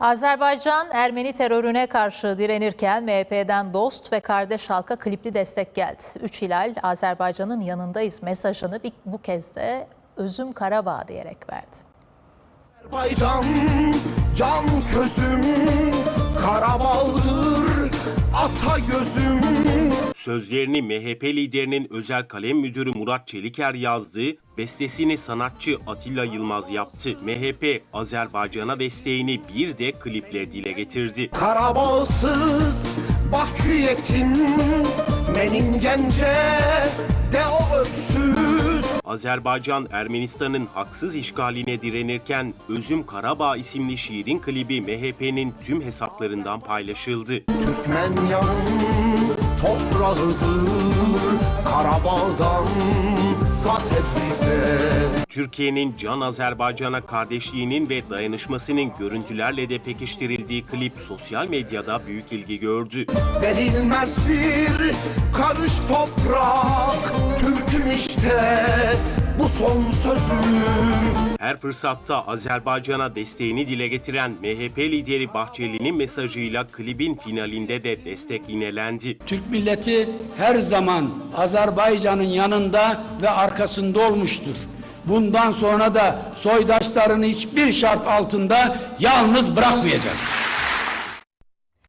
Azerbaycan Ermeni terörüne karşı direnirken MHP'den dost ve kardeş halka klipli destek geldi. Üç Hilal Azerbaycan'ın yanındayız mesajını bir- bu kez de Özüm Karabağ diyerek verdi. Azerbaycan can közüm Karabağdır ata gözüm Sözlerini MHP liderinin özel kalem müdürü Murat Çeliker yazdı, bestesini sanatçı Atilla Yılmaz yaptı. MHP, Azerbaycan'a desteğini bir de kliple dile getirdi. Karabağsız Bakü yetim Benim gence de o öksüz Azerbaycan, Ermenistan'ın haksız işgaline direnirken Özüm Karabağ isimli şiirin klibi MHP'nin tüm hesaplarından paylaşıldı. Türkmenyanın toprağıdır Karabağ'dan ta Tebriz'e Türkiye'nin Can Azerbaycan'a kardeşliğinin ve dayanışmasının görüntülerle de pekiştirildiği klip sosyal medyada büyük ilgi gördü. Verilmez bir karış toprak Türk'üm işte bu son sözüm Her fırsatta Azerbaycan'a desteğini dile getiren MHP lideri Bahçeli'nin mesajıyla klibin finalinde de destek yinelendi. Türk milleti her zaman Azerbaycan'ın yanında ve arkasında olmuştur. Bundan sonra da soydaşlarını hiçbir şart altında yalnız bırakmayacak.